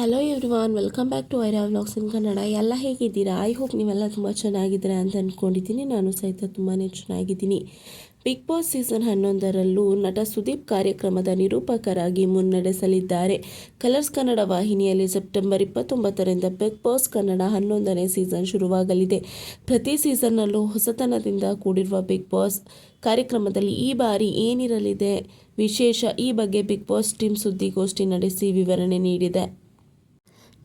Hello everyone welcome back to Aira vlogs in Kannada ಎಲ್ಲ ಹೇಗಿದ್ದೀರಾ? I hope ನೀವೆಲ್ಲ ತುಂಬ ಚೆನ್ನಾಗಿದ್ದೀರಾ ಅಂತ ಅಂದ್ಕೊಂಡಿದ್ದೀನಿ ನಾನು ಸಹಿತ ತುಂಬಾ ಚೆನ್ನಾಗಿದ್ದೀನಿ. ಬಿಗ್ ಬಾಸ್ ಸೀಸನ್ ಹನ್ನೊಂದರಲ್ಲೂ ನಟ ಸುದೀಪ್ ಕಾರ್ಯಕ್ರಮದ ನಿರೂಪಕರಾಗಿ ಮುನ್ನಡೆಸಲಿದ್ದಾರೆ. ಕಲರ್ಸ್ ಕನ್ನಡ ವಾಹಿನಿಯಲ್ಲಿ ಸೆಪ್ಟೆಂಬರ್ ಇಪ್ಪತ್ತೊಂಬತ್ತರಿಂದ ಬಿಗ್ ಬಾಸ್ ಕನ್ನಡ ಹನ್ನೊಂದನೇ ಸೀಸನ್ ಶುರುವಾಗಲಿದೆ. ಪ್ರತಿ ಸೀಸನ್ನಲ್ಲೂ ಹೊಸತನದಿಂದ ಕೂಡಿರುವ ಬಿಗ್ ಬಾಸ್ ಕಾರ್ಯಕ್ರಮದಲ್ಲಿ ಈ ಬಾರಿ ಏನಿರಲಿದೆ? ವಿಶೇಷ ಈ ಬಗ್ಗೆ ಬಿಗ್ ಬಾಸ್ ಟೀಮ್ ಸುದ್ದಿಗೋಷ್ಠಿ ನಡೆಸಿ ವಿವರಣೆ ನೀಡಿದೆ.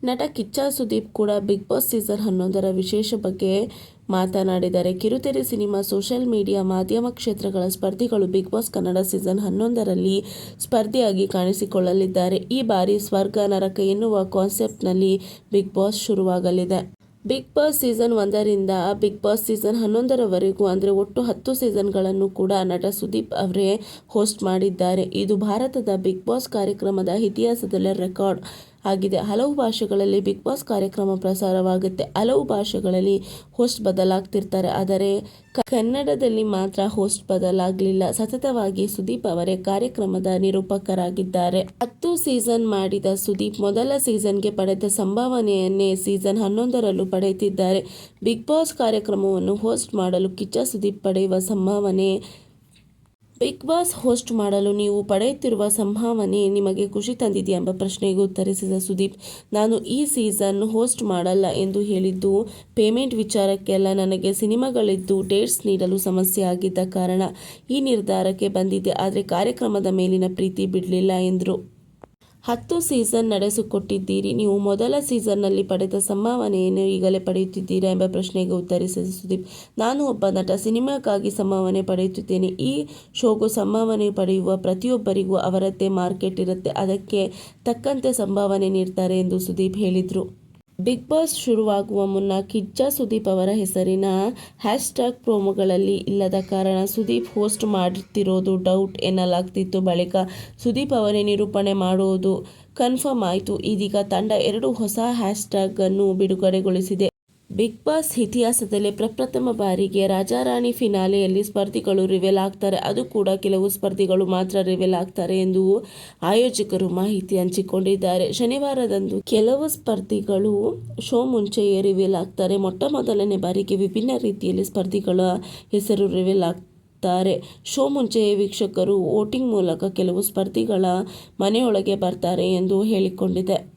ನಟ ಕಿಚ್ಚ ಸುದೀಪ್ ಕೂಡ ಬಿಗ್ ಬಾಸ್ ಸೀಸನ್ ಹನ್ನೊಂದರ ವಿಶೇಷ ಬಗ್ಗೆ ಮಾತನಾಡಿದ್ದಾರೆ. ಕಿರುತೆರೆ ಸಿನಿಮಾ, ಸೋಷಿಯಲ್ ಮೀಡಿಯಾ, ಮಾಧ್ಯಮ ಕ್ಷೇತ್ರಗಳ ಸ್ಪರ್ಧಿಗಳು ಬಿಗ್ ಬಾಸ್ ಕನ್ನಡ ಸೀಸನ್ ಹನ್ನೊಂದರಲ್ಲಿ ಸ್ಪರ್ಧಿಯಾಗಿ ಕಾಣಿಸಿಕೊಳ್ಳಲಿದ್ದಾರೆ. ಈ ಬಾರಿ ಸ್ವರ್ಗ ನರಕ ಎನ್ನುವ ಕಾನ್ಸೆಪ್ಟ್ನಲ್ಲಿ ಬಿಗ್ ಬಾಸ್ ಶುರುವಾಗಲಿದೆ. ಬಿಗ್ ಬಾಸ್ ಸೀಸನ್ ಒಂದರಿಂದ ಬಿಗ್ ಬಾಸ್ ಸೀಸನ್ ಹನ್ನೊಂದರವರೆಗೂ ಅಂದರೆ ಒಟ್ಟು ಹತ್ತು ಸೀಸನ್ಗಳನ್ನು ಕೂಡ ನಟ ಸುದೀಪ್ ಅವರೇ ಹೋಸ್ಟ್ ಮಾಡಿದ್ದಾರೆ. ಇದು ಭಾರತದ ಬಿಗ್ ಬಾಸ್ ಕಾರ್ಯಕ್ರಮದ ಇತಿಹಾಸದಲ್ಲೇ ರೆಕಾರ್ಡ್. ಆಗಿದೆ. ಹಲವು ಭಾಷೆಗಳಲ್ಲಿ ಬಿಗ್ ಬಾಸ್ ಕಾರ್ಯಕ್ರಮ ಪ್ರಸಾರವಾಗುತ್ತೆ. ಹಲವು ಭಾಷೆಗಳಲ್ಲಿ ಹೋಸ್ಟ್ ಬದಲಾಗ್ತಿರ್ತಾರೆ. ಆದರೆ ಕನ್ನಡದಲ್ಲಿ ಮಾತ್ರ ಹೋಸ್ಟ್ ಬದಲಾಗಲಿಲ್ಲ. ಸತತವಾಗಿ ಸುದೀಪ್ ಅವರೇ ಕಾರ್ಯಕ್ರಮದ ನಿರೂಪಕರಾಗಿದ್ದಾರೆ. ಹತ್ತು ಸೀಸನ್ ಮಾಡಿದ ಸುದೀಪ್ ಮೊದಲ ಸೀಸನ್ಗೆ ಪಡೆದ ಸಂಭಾವನೆಯನ್ನೇ ಸೀಸನ್ ಹನ್ನೊಂದರಲ್ಲೂ ಪಡೆಯುತ್ತಿದ್ದಾರೆ. ಬಿಗ್ ಬಾಸ್ ಕಾರ್ಯಕ್ರಮವನ್ನು ಹೋಸ್ಟ್ ಮಾಡಲು ಕಿಚ್ಚ ಸುದೀಪ್ ಪಡೆಯುವ ಸಂಭಾವನೆ ಬಿಗ್ ಬಾಸ್ ಹೋಸ್ಟ್ ಮಾಡಲು ನೀವು ಪಡೆಯುತ್ತಿರುವ ಸಂಭಾವನೆ ನಿಮಗೆ ಖುಷಿ ತಂದಿದೆಯಾ ಎಂಬ ಪ್ರಶ್ನೆಗೆ ಉತ್ತರಿಸಿದ ಸುದೀಪ್, ನಾನು ಈ ಸೀಸನ್ ಹೋಸ್ಟ್ ಮಾಡಲ್ಲ ಎಂದು ಹೇಳಿದ್ದು ಪೇಮೆಂಟ್ ವಿಚಾರಕ್ಕೆಲ್ಲ ನನಗೆ ಸಿನಿಮಾಗಳಿದ್ದು ಡೇಟ್ಸ್ ನೀಡಲು ಸಮಸ್ಯೆ ಆಗಿದ್ದ ಕಾರಣ ಈ ನಿರ್ಧಾರಕ್ಕೆ ಬಂದಿದೆ ಆದರೆ ಕಾರ್ಯಕ್ರಮದ ಮೇಲಿನ ಪ್ರೀತಿ ಬಿಡಲಿಲ್ಲ, ಎಂದರು. ಹತ್ತು ಸೀಸನ್ ನಡೆಸಿಕೊಟ್ಟಿದ್ದೀರಿ. ನೀವು ಮೊದಲ ಸೀಸನ್ನಲ್ಲಿ ಪಡೆದ ಸಂಭಾವನೆಯನ್ನು ಈಗಲೇ ಪಡೆಯುತ್ತಿದ್ದೀರಾ ಎಂಬ ಪ್ರಶ್ನೆಗೆ ಉತ್ತರಿಸಿದ ಸುದೀಪ್, ನಾನು ಒಬ್ಬ ನಟ, ಸಿನಿಮಾಕ್ಕಾಗಿ ಸಂಭಾವನೆ ಪಡೆಯುತ್ತಿದ್ದೇನೆ. ಈ ಶೋಗೂ ಸಂಭಾವನೆ ಪಡೆಯುವ ಪ್ರತಿಯೊಬ್ಬರಿಗೂ ಅವರದ್ದೇ ಮಾರ್ಕೆಟ್ ಇರುತ್ತೆ. ಅದಕ್ಕೆ ತಕ್ಕಂತೆ ಸಂಭಾವನೆ ನೀಡ್ತಾರೆ ಎಂದು ಸುದೀಪ್ ಹೇಳಿದರು. ಬಿಗ್ ಬಾಸ್ ಶುರುವಾಗುವ ಮುನ್ನ ಕಿಚ್ಚ ಸುದೀಪ್ ಅವರ ಹೆಸರಿನ ಹ್ಯಾಶ್ಟ್ಯಾಗ್ ಪ್ರೋಮೋಗಳಲ್ಲಿ ಇಲ್ಲದ ಕಾರಣ ಸುದೀಪ್ ಹೋಸ್ಟ್ ಮಾಡುತ್ತಿರೋದು ಡೌಟ್ ಎನ್ನಲಾಗ್ತಿತ್ತು. ಬಳಿಕ ಸುದೀಪ್ ಅವರೇ ನಿರೂಪಣೆ ಮಾಡುವುದು ಕನ್ಫರ್ಮ್ ಆಯಿತು. ಇದೀಗ ತಂಡ ಎರಡು ಹೊಸ ಹ್ಯಾಶ್ಟ್ಯಾಗ್ ಅನ್ನು ಬಿಡುಗಡೆಗೊಳಿಸಿದೆ. ಬಿಗ್ ಬಾಸ್ ಇತಿಹಾಸದಲ್ಲೇ ಪ್ರಪ್ರಥಮ ಬಾರಿಗೆ ರಾಜಾರಾಣಿ ಫಿನಾಲೆಯಲ್ಲಿ ಸ್ಪರ್ಧಿಗಳು ರಿವೆಲ್ ಆಗ್ತಾರೆ. ಅದು ಕೂಡ ಕೆಲವು ಸ್ಪರ್ಧಿಗಳು ಮಾತ್ರ ರಿವೆಲ್ ಆಗ್ತಾರೆ ಎಂದು ಆಯೋಜಕರು ಮಾಹಿತಿ ಹಂಚಿಕೊಂಡಿದ್ದಾರೆ. ಶನಿವಾರದಂದು ಕೆಲವು ಸ್ಪರ್ಧಿಗಳು ಶೋ ಮುಂಚೆಯೇ ರಿವೆಲ್ ಆಗ್ತಾರೆ. ಮೊಟ್ಟ ಮೊದಲನೇ ಬಾರಿಗೆ ವಿಭಿನ್ನ ರೀತಿಯಲ್ಲಿ ಸ್ಪರ್ಧಿಗಳ ಹೆಸರು ರಿವೆಲ್ ಆಗ್ತಾರೆ. ಶೋ ಮುಂಚೆಯೇ ವೀಕ್ಷಕರು ವೋಟಿಂಗ್ ಮೂಲಕ ಕೆಲವು ಸ್ಪರ್ಧಿಗಳ ಮನೆಯೊಳಗೆ ಬರ್ತಾರೆ ಎಂದು ಹೇಳಿಕೊಂಡಿದೆ.